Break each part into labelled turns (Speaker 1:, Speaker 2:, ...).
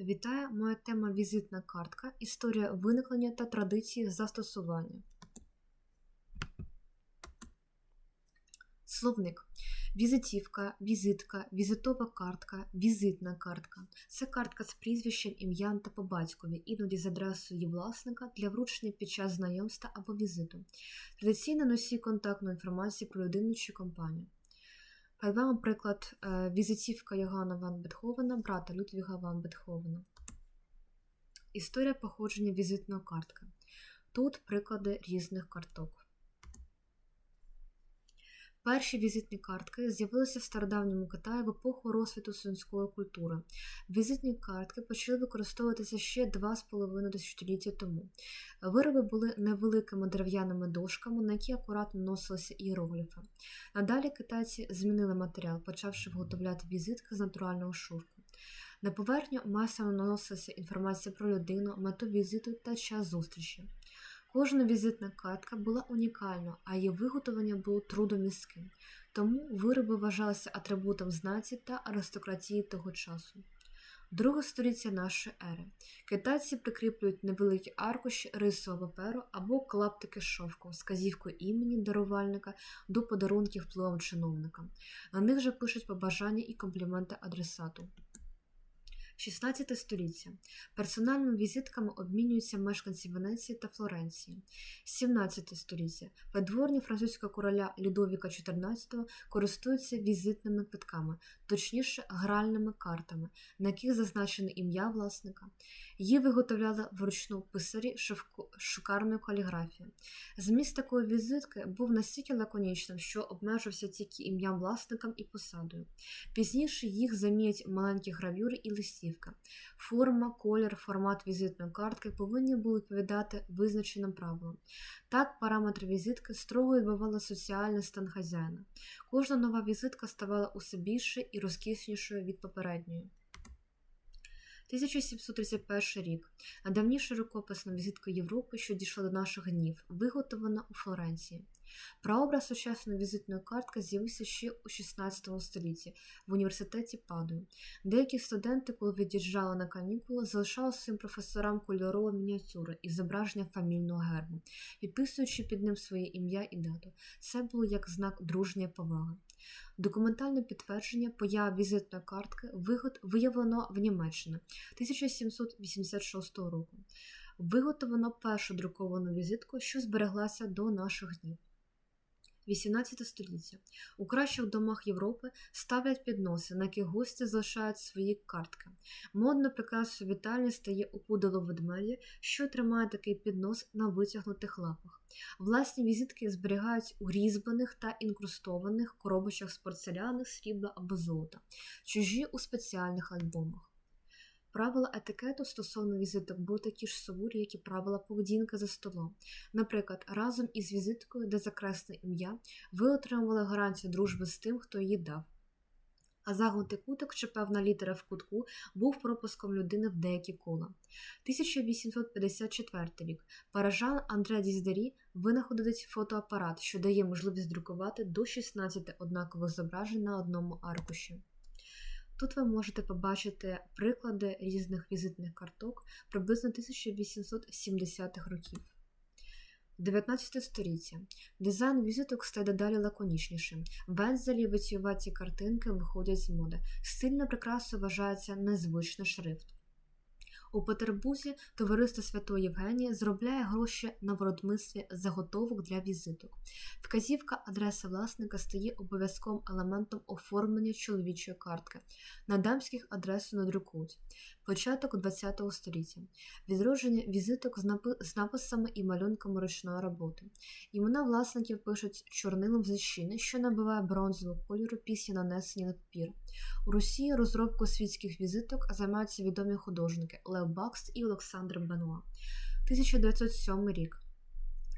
Speaker 1: Вітаю! Моя тема візитна картка. Історія виникнення та традиції застосування. Словник. Візитівка, візитка, візитова картка, візитна картка. Це картка з прізвищем, ім'ям та по батькові, іноді з адресою її власника для вручення під час знайомства або візиту. Традиційно носій контактної інформації про людину чи компанію. Вами приклад е, візитівка Йоганна Ван Бетховена, брата Людвіга Ван Бетховена. Історія походження візитної картки. Тут приклади різних карток. Перші візитні картки з'явилися в стародавньому Китаї в епоху розсвіту сунської культури. Візитні картки почали використовуватися ще 2,5 тисячоліття тому. Вироби були невеликими дерев'яними дошками, на які акуратно носилися іерогліфи. Надалі китайці змінили матеріал, почавши виготовляти візитки з натурального шурку. На поверхню масово наносилася інформація про людину, мету візиту та час зустрічі. Кожна візитна картка була унікальна, а її виготовлення було трудомістким, тому вироби вважалися атрибутом знаті та аристократії того часу. Друге століття нашої ери. Китайці прикріплюють невеликі аркуші рисового паперу або клаптики шовку з казівкою імені дарувальника до подарунків впливом чиновника. На них же пишуть побажання і компліменти адресату. 16 століття. Персональними візитками обмінюються мешканці Венеції та Флоренції. 17 століття. Придворні французького короля Людовіка XIV користуються візитними квитками, точніше гральними картами, на яких зазначене ім'я власника. Її виготовляли вручну писарі шикарної каліграфії. Зміст такої візитки був настільки лаконічним, що обмежився тільки ім'ям власникам і посадою. Пізніше їх замінять маленькі гравюри і листівки. Форма, колір, формат візитної картки повинні були відповідати визначеним правилам. Так, параметри візитки строго відбивали соціальний стан хазяїна. Кожна нова візитка ставала усе більше і розкіснішою від попередньої. 1731 рік. Найдавніша рукописна візитка Європи, що дійшла до наших днів, виготовлена у Флоренції. Прообраз сучасної візитної картки з'явився ще у 16 столітті в університеті Падуї. Деякі студенти, коли від'їжджали на канікули, залишали своїм професорам кольорові мініатюри із зображенням фамільного гербу, підписуючи під ним своє ім'я і дату. Це було як знак дружньої поваги. Документальне підтвердження появи візитної картки виявлено в Німеччині 1786 року. Виготовлено першу друковану візитку, що збереглася до наших днів. 18 століття. У кращих домах Європи ставлять підноси, на яких гості залишають свої картки. Модно прикрасою вітальні стає опудало ведмеді, що тримає такий піднос на витягнутих лапах. Власні візитки зберігають у різьбаних та інкрустованих коробочках з порцеляни, срібла або золота, чужі у спеціальних альбомах. Правила етикету стосовно візиток були такі ж суворі, як і правила поведінки за столом. Наприклад, разом із візиткою, де закресне ім'я, ви отримували гарантію дружби з тим, хто її дав. А загнутий куток чи певна літера в кутку був пропуском людини в деякі кола. 1854 рік парижан Андре Діздері винаходить фотоапарат, що дає можливість друкувати до 16 однакових зображень на одному аркуші. Тут ви можете побачити приклади різних візитних карток приблизно 1870-х років. 19 століття. Дизайн візиток стає дедалі лаконічнішим. Вензелі витіюваті картинки виходять з моди. Стильна прикраса вважається незвичний шрифт. У Петербурзі товариство Святої Євгенії зробляє гроші на виробництві заготовок для візиток. Вказівка адреси власника стає обов'язковим елементом оформлення чоловічої картки. На дамських адресу надрукують. Початок ХХ століття. Відродження візиток з написами і малюнками ручної роботи. Імена власників пишуть чорнилом з щіни, що набиває бронзового кольору після нанесення на папір. У Росії розробку світських візиток займаються відомі художники Лев Бакст і Олександр Бенуа. 1907 рік.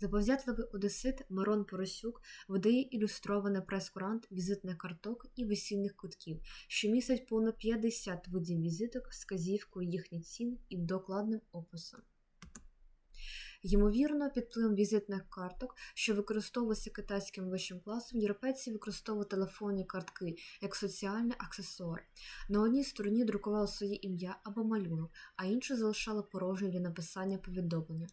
Speaker 1: Заповзятливий одесит Мирон Поросюк видає ілюстрований прес-курант візитних карток і весільних кутків, що містять понад 50 видів візиток з їхніх цін і докладним описом. Ймовірно, під впливом візитних карток, що використовувалися китайським вищим класом, європейці використовували телефонні картки як соціальний аксесуар. На одній стороні друкували своє ім'я або малюнок, а іншу залишали порожньо для написання повідомлення.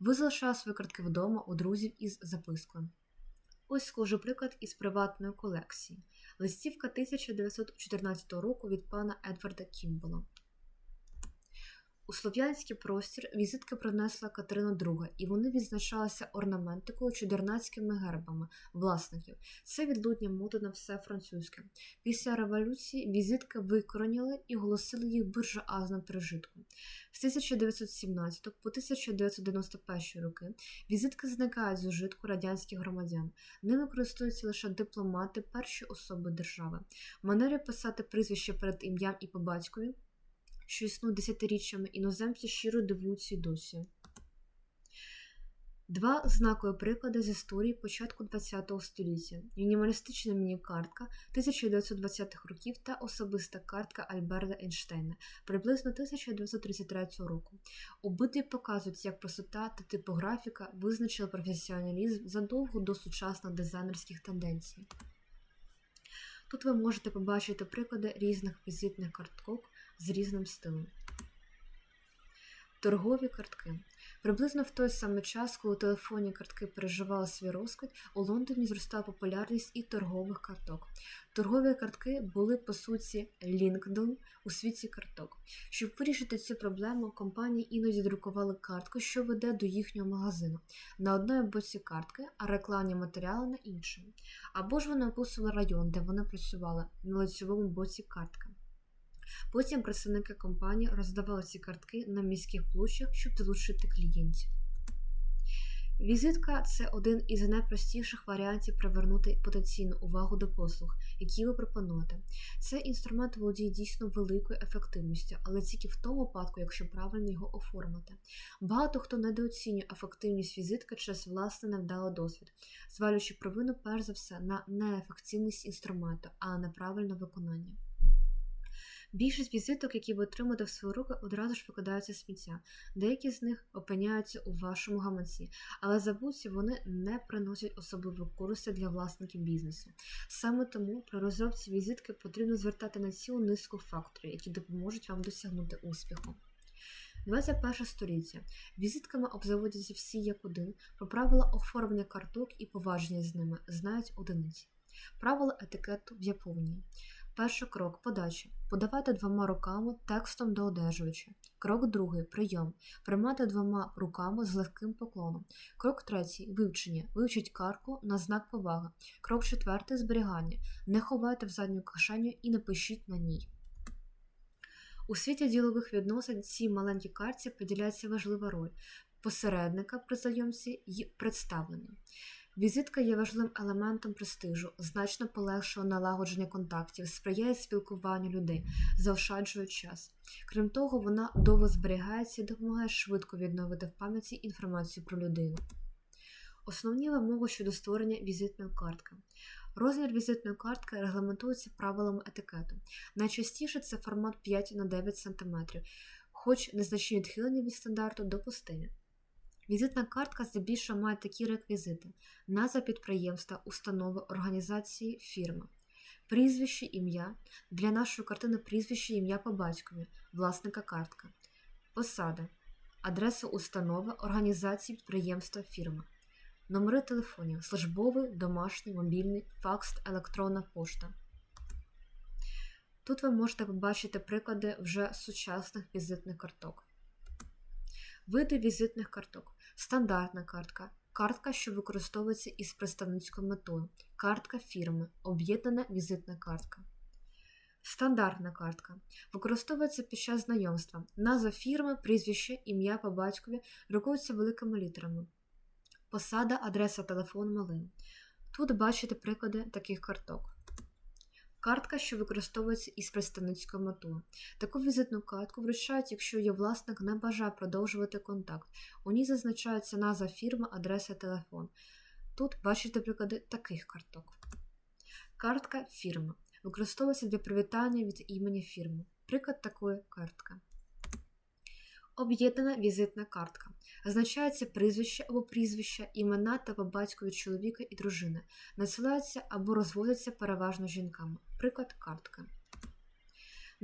Speaker 1: Ви залишали свої картки вдома у друзів із запискою. Ось схожий приклад із приватної колекції. Листівка 1914 року від пана Едварда Кімбола. У слов'янський простір візитки принесла Катерина II, і вони відзначалися орнаментикою чудернацькими гербами власників. Це відлудня мода на все французьке. Після революції візитки викороніли і оголосили їх буржуазним пережитком. З 1917 по 1991 роки візитки зникають з ужитку радянських громадян. Ними користуються лише дипломати першої особи держави. Манери писати прізвище перед ім'ям і по батькові що існують десятиріччями, іноземці щиро дивуються досі. Два знакові приклади з історії початку ХХ століття: мінімалістична міні-картка 1920-х років та особиста картка Альберта Ейнштейна приблизно 1933 року. Обидві показують, як простота та типографіка визначили професіоналізм задовго до сучасних дизайнерських тенденцій. Тут ви можете побачити приклади різних візитних карток з різним стилем. Торгові картки. Приблизно в той самий час, коли телефонні картки переживали свій розквіт, у Лондоні зростала популярність і торгових карток. Торгові картки були, по суті, LinkedIn у світі карток. Щоб вирішити цю проблему, компанії іноді друкували картку, що веде до їхнього магазину. На одній боці картки, а рекламні матеріали на іншій. Або ж вони описували район, де вони працювали, на лицевому боці картки. Потім представники компанії роздавали ці картки на міських площах, щоб долучити клієнтів. Візитка це один із найпростіших варіантів привернути потенційну увагу до послуг, які ви пропонуєте. Цей інструмент володіє дійсно великою ефективністю, але тільки в тому випадку, якщо правильно його оформити. Багато хто недооцінює ефективність візитки через власне невдалий досвід, звалюючи провину перш за все на неефективність інструменту, а не правильне виконання. Більшість візиток, які ви отримаєте в свої руки, одразу ж викидаються сміття. Деякі з них опиняються у вашому гаманці, але забудьте, вони не приносять особливої користі для власників бізнесу. Саме тому при розробці візитки потрібно звертати на цілу низку факторів, які допоможуть вам досягнути успіху. 21 століття. Візитками обзаводяться всі як один, про правила оформлення карток і поваження з ними знають одиниці. Правила етикету в Японії. Перший крок подача. Подавати двома руками текстом до одержувача. Крок другий прийом. Приймати двома руками з легким поклоном. Крок третій вивчення. Вивчіть карку на знак поваги. Крок четвертий зберігання. Не ховайте в задню кишеню і не пишіть на ній. У світі ділових відносин цій маленькій карті приділяється важлива роль посередника при знайомці і представлення. Візитка є важливим елементом престижу, значно полегшує налагодження контактів, сприяє спілкуванню людей, заощаджує час. Крім того, вона довго зберігається і допомагає швидко відновити в пам'яті інформацію про людину. Основні вимоги щодо створення візитної картки. Розмір візитної картки регламентується правилами етикету. Найчастіше це формат 5 на 9 см, хоч незначні відхилення від стандарту допустимі. Візитна картка здебільшого має такі реквізити: назва підприємства, установи, організації, фірми, прізвище, ім'я. Для нашої картини прізвище ім'я по батькові, власника картка, посада, адреса установи, організації підприємства, фірми, номери телефонів, службовий, домашній, мобільний, факс, електронна пошта. Тут ви можете побачити приклади вже сучасних візитних карток. Види візитних карток. Стандартна картка. Картка, що використовується із представницькою метою. Картка фірми. Об'єднана візитна картка. Стандартна картка. Використовується під час знайомства. Назва фірми, прізвище, ім'я по батькові друкуються великими літерами. Посада, адреса телефон малин. Тут бачите приклади таких карток. Картка, що використовується із представницькою метою. Таку візитну картку вручають, якщо її власник не бажає продовжувати контакт. У ній зазначається назва фірми, адреса, телефон. Тут бачите приклади таких карток. Картка фірми. Використовується для привітання від імені фірми. Приклад такої картки. Об'єднана візитна картка. Означається прізвище або прізвище, імена та по батькові чоловіка і дружини. Надсилаються або розводяться переважно жінками. Приклад картки.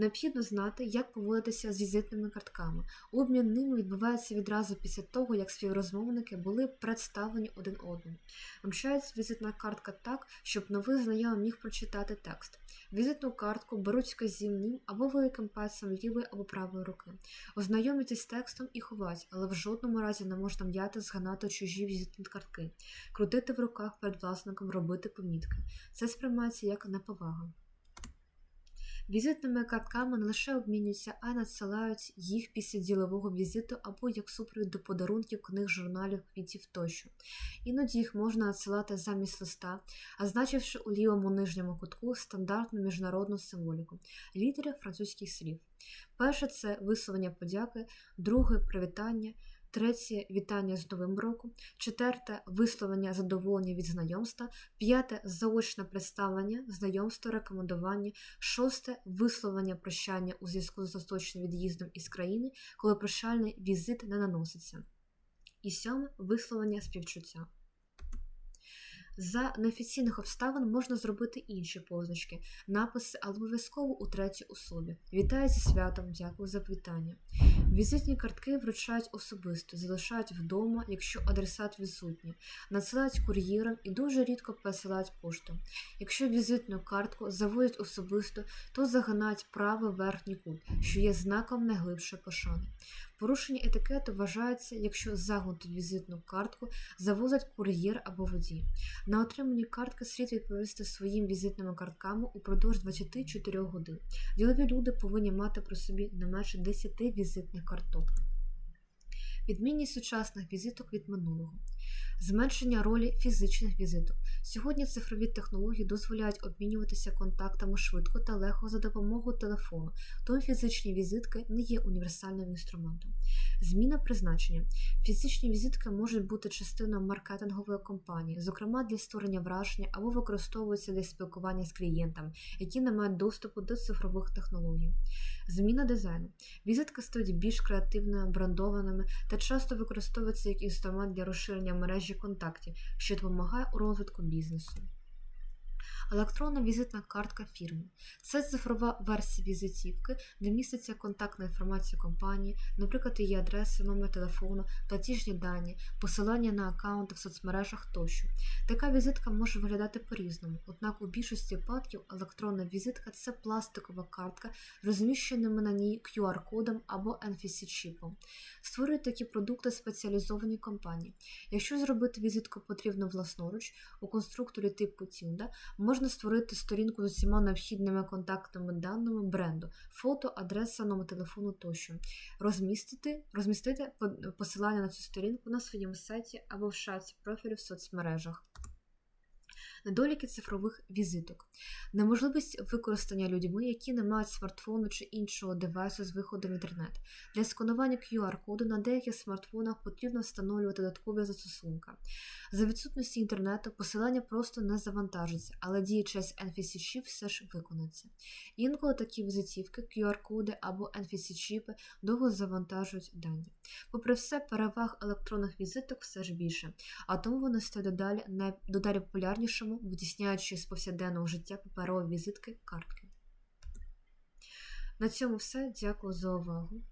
Speaker 1: Необхідно знати, як поводитися з візитними картками. Обмін ними відбувається відразу після того, як співрозмовники були представлені один одному. Вручається візитна картка так, щоб новий знайомий міг прочитати текст. Візитну картку беруть вказівним або великим пальцем лівої або правої руки. Ознайомитись з текстом і ховать, але в жодному разі не можна м'яти, зганати чужі візитні картки, крутити в руках перед власником, робити помітки. Це сприймається як неповага. Візитними картками не лише обмінюються, а й надсилають їх після ділового візиту або як супровід до подарунків, книг, журналів, квітів тощо. Іноді їх можна надсилати замість листа, означивши у лівому нижньому кутку стандартну міжнародну символіку літери французьких слів. Перше це висловлення подяки, друге привітання. Третє вітання з Новим роком, четверте висловлення задоволення від знайомства, п'яте заочне представлення, знайомство, рекомендування, шосте висловлення прощання у зв'язку з остаточним від'їздом із країни, коли прощальний візит не наноситься. І сьоме висловлення співчуття. За неофіційних обставин можна зробити інші позначки, написи, але обов'язково у третій особі. Вітаю зі святом, дякую за вітання. Візитні картки вручають особисто, залишають вдома, якщо адресат відсутній, надсилають кур'єром і дуже рідко посилають пошту. Якщо візитну картку заводять особисто, то загинають правий верхній кут, що є знаком найглибшої пошани. Порушення етикету вважається, якщо загнуту візитну картку завозить кур'єр або водій. На отримані картки слід відповісти своїм візитними картками упродовж 24 годин. Ділові люди повинні мати при собі не менше 10 візитних карток. Відмінність сучасних візиток від минулого. Зменшення ролі фізичних візиток. Сьогодні цифрові технології дозволяють обмінюватися контактами швидко та легко за допомогою телефону, тому фізичні візитки не є універсальним інструментом. Зміна призначення. Фізичні візитки можуть бути частиною маркетингової кампанії, зокрема для створення враження або використовуються для спілкування з клієнтами, які не мають доступу до цифрових технологій. Зміна дизайну. Візитки стають більш креативними, брендованими та часто використовується як інструмент для розширення мережі контактів, що допомагає у розвитку бізнесу. Електронна візитна картка фірми це цифрова версія візитівки, де міститься контактна інформація компанії, наприклад, її адреса, номер телефону, платіжні дані, посилання на аккаунти в соцмережах тощо. Така візитка може виглядати по-різному, однак у більшості випадків електронна візитка це пластикова картка з розміщеними на ній QR-кодом або NFC-чіпом. Створюють такі продукти спеціалізовані компанії. Якщо зробити візитку потрібно власноруч, у конструкторі типу Tilda можна створити сторінку з усіма необхідними контактними даними бренду, фото, адреса, номер телефону тощо, розмістити, розмістити посилання на цю сторінку на своєму сайті або в шаті профілю в соцмережах. Недоліки цифрових візиток, неможливість використання людьми, які не мають смартфону чи іншого девайсу з виходом в інтернет. Для сканування QR-коду на деяких смартфонах потрібно встановлювати додаткові застосунки. За відсутності інтернету посилання просто не завантажиться, але дія через NFC-чіп все ж виконується. Інколи такі візитівки, QR-коди або NFC-чіпи довго завантажують дані. Попри все, переваг електронних візиток все ж більше, а тому вони стають додалі, додалі популярнішими, витісняючи з повсякденного життя паперові візитки картки. На цьому все. Дякую за увагу.